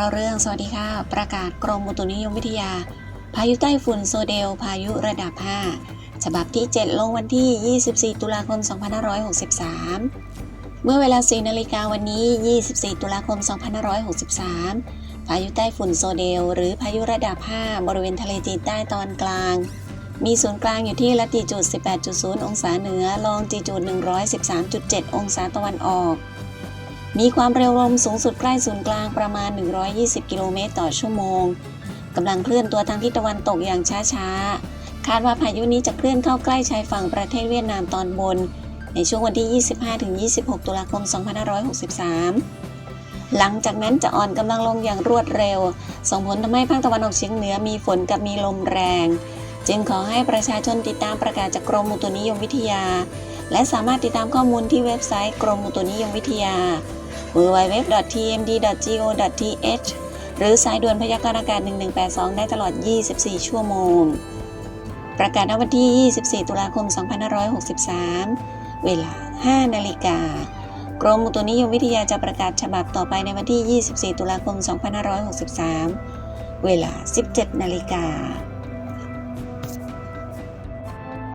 เราเรื่อง สวัสดีค่ะ ประกาศกรมอุตุนิยมวิทยา พายุใต้ฝุ่นโซเดล พายุระดับ 5 ฉบับที่ 7 ลงวันที่ 24 ตุลาคม 2563 เมื่อเวลา 4 นาฬิกาวันนี้ 24 ตุลาคม 2563 พายุใต้ฝุ่นโซเดล หรือพายุระดับ 5 บริเวณทะเลจีนใต้ตอนกลาง มีศูนย์กลางอยู่ที่ละติจูด 18.0 องศาเหนือ ลองจีจูด 113.7 องศาตะวันออก มีความเร็วลมสูงสุดใกล้ศูนย์กลางประมาณ 120 กิโลเมตรต่อชั่วโมงกำลังเคลื่อนตัวทางทิศตะวันตกอย่างช้าๆ คาดว่าพายุนี้จะเคลื่อนเข้าใกล้ชายฝั่งประเทศเวียดนามตอนบน ในช่วงวันที่ 25-26 ตุลาคม 2563 หลังจากนั้นจะอ่อนกำลังลงอย่างรวดเร็ว ส่งผลทำให้ภาคตะวันออกเฉียงเหนือมีฝนกับมีลมแรง จึงขอให้ประชาชนติดตามประกาศจากกรมอุตุนิยมวิทยา และสามารถติดตามข้อมูลที่เว็บไซต์กรมอุตุนิยมวิทยา www.tmd.go.th หรือสายด่วนพยากรณ์อากาศ 1182 ได้ตลอด 24 ชั่วโมง ประกาศณวันที่ 24 ตุลาคม 2563 เวลา 5 นาฬิกากรมอุตุนิยมวิทยาจะประกาศฉบับต่อไปในวันที่ 24 ตุลาคม 2563 เวลา 17 นาฬิกา